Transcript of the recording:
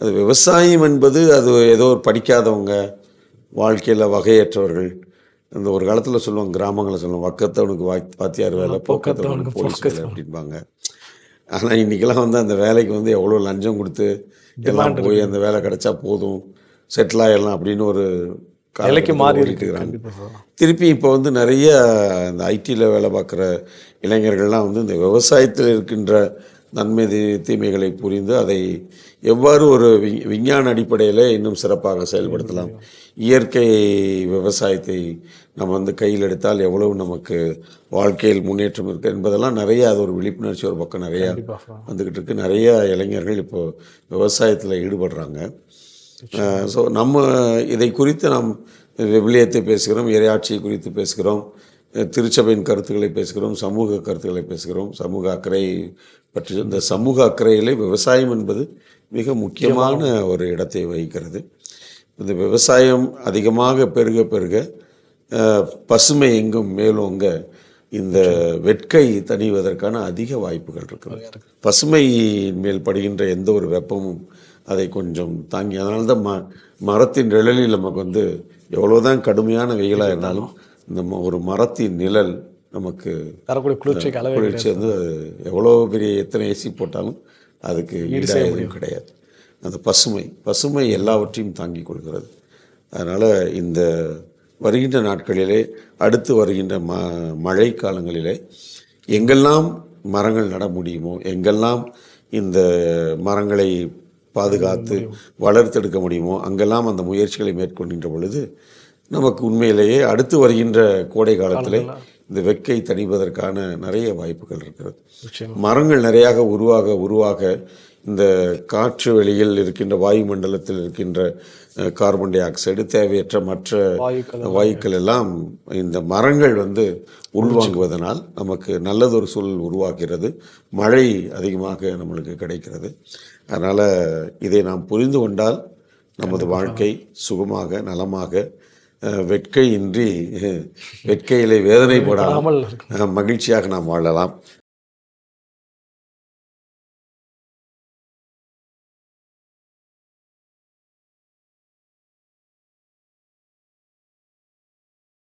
அது விவசாயம் என்பது அது ஏதோ ஒரு படிக்காதவங்க வாழ்க்கையில் வகையற்றவர்கள். அந்த ஒரு காலத்தில் சொல்லுவாங்க கிராமங்களில் சொல்லுவாங்க வக்கத்தவனுக்கு வாய் வாத்தியார் வேலை போக்கத்தவனுக்கு போலீஸ் வேலை அப்படிம்பாங்க. ஆனால் இன்றைக்கெல்லாம் வந்து அந்த வேலைக்கு வந்து எவ்வளோ லஞ்சம் கொடுத்து எல்லாம் போய் அந்த வேலை கிடைச்சா போதும் செட்டில் ஆயிடலாம் அப்படின்னு ஒரு காலகட்டத்துல மாறி இருக்கிறாங்க. திருப்பி இப்போ வந்து நிறைய இந்த ஐடியில் வேலை பார்க்குற இளைஞர்கள்லாம் வந்து இந்த விவசாயத்தில் இருக்கின்ற நன்மை தீமைகளை புரிந்து அதை எவ்வாறு ஒரு வி- விஞ்ஞான அடிப்படையில் இன்னும் சிறப்பாக செயல்படுத்தலாம். இயற்கை விவசாயத்தை நம்ம வந்து கையில் எடுத்தால் எவ்வளவு நமக்கு வாழ்க்கையில் முன்னேற்றம் இருக்கு என்பதெல்லாம் நிறைய அது ஒரு விழிப்புணர்ச்சி ஒரு பக்கம் நிறைய. வந்துக்கிட்டு இருக்கு. நிறைய இளைஞர்கள் இப்போ விவசாயத்தில் ஈடுபடுறாங்க. ஸோ நம்ம இதை குறித்து நாம் விவிலியத்தை பேசுகிறோம் இறையாட்சியை குறித்து பேசுகிறோம். திருச்சபையின் கருத்துக்களை பேசுகிறோம் சமூக கருத்துக்களை பேசுகிறோம். சமூக அக்கறை பற்றி இந்த சமூக அக்கறையிலே விவசாயம் என்பது மிக முக்கியமான ஒரு இடத்தை வகிக்கிறது. இந்த விவசாயம் அதிகமாக பெருக பெருக பசுமை எங்கும் மேலோங்க இந்த வெட்கை தணிவதற்கான அதிக வாய்ப்புகள் இருக்கிறது. பசுமையின் மேல் படுகின்ற எந்த ஒரு வெப்பமும் அதை கொஞ்சம் தாங்கி அதனால்தான் ம மரத்தின் நிழலில் நமக்கு வந்து எவ்வளோதான் கடுமையான வெயிலாக இருந்தாலும் இந்த ம- ஒரு மரத்தின் நிழல் நமக்கு தரக்கூடிய குளிர்ச்சிக்கு அளவே குளிர்ச்சி வந்து அது எவ்வளோ பெரிய எத்தனை ஏசி போட்டாலும் அதுக்கு எதுவும் கிடையாது. அந்த பசுமை. பசுமை எல்லாவற்றையும் தாங்கிக் கொள்கிறது. அதனால் இந்த வருகின்ற நாட்களிலே அடுத்து வருகின்ற ம மழை காலங்களிலே எங்கெல்லாம் மரங்கள் நட முடியுமோ எங்கெல்லாம் இந்த மரங்களை பாதுகாத்து வளர்த்தெடுக்க முடியுமோ அங்கெல்லாம் அந்த முயற்சிகளை மேற்கொள்கின்ற பொழுது நமக்கு உண்மையிலேயே அடுத்து வருகின்ற கோடை காலத்திலே இந்த வெக்கை தணிவதற்கான நிறைய வாய்ப்புகள் இருக்கிறது. மரங்கள் நிறையாக உருவாக உருவாக இந்த காற்று வெளியில் இருக்கின்ற வாயுமண்டலத்தில் இருக்கின்ற கார்பன் டை ஆக்சைடு தேவையற்ற மற்ற வாயுக்கள் எல்லாம். இந்த மரங்கள் வந்து உள்வாங்குவதனால் நமக்கு நல்லதொரு சூழல் உருவாகிறது. மழை அதிகமாக நம்மளுக்கு கிடைக்கிறது. அதனால் இதை நாம் புரிந்து கொண்டால் நமது வாழ்க்கை சுகமாக நலமாக வெட்கையின்றி வெட்கையிலே வேதனைப்படாமல் படாமல் மகிழ்ச்சியாக நாம் வாழலாம்.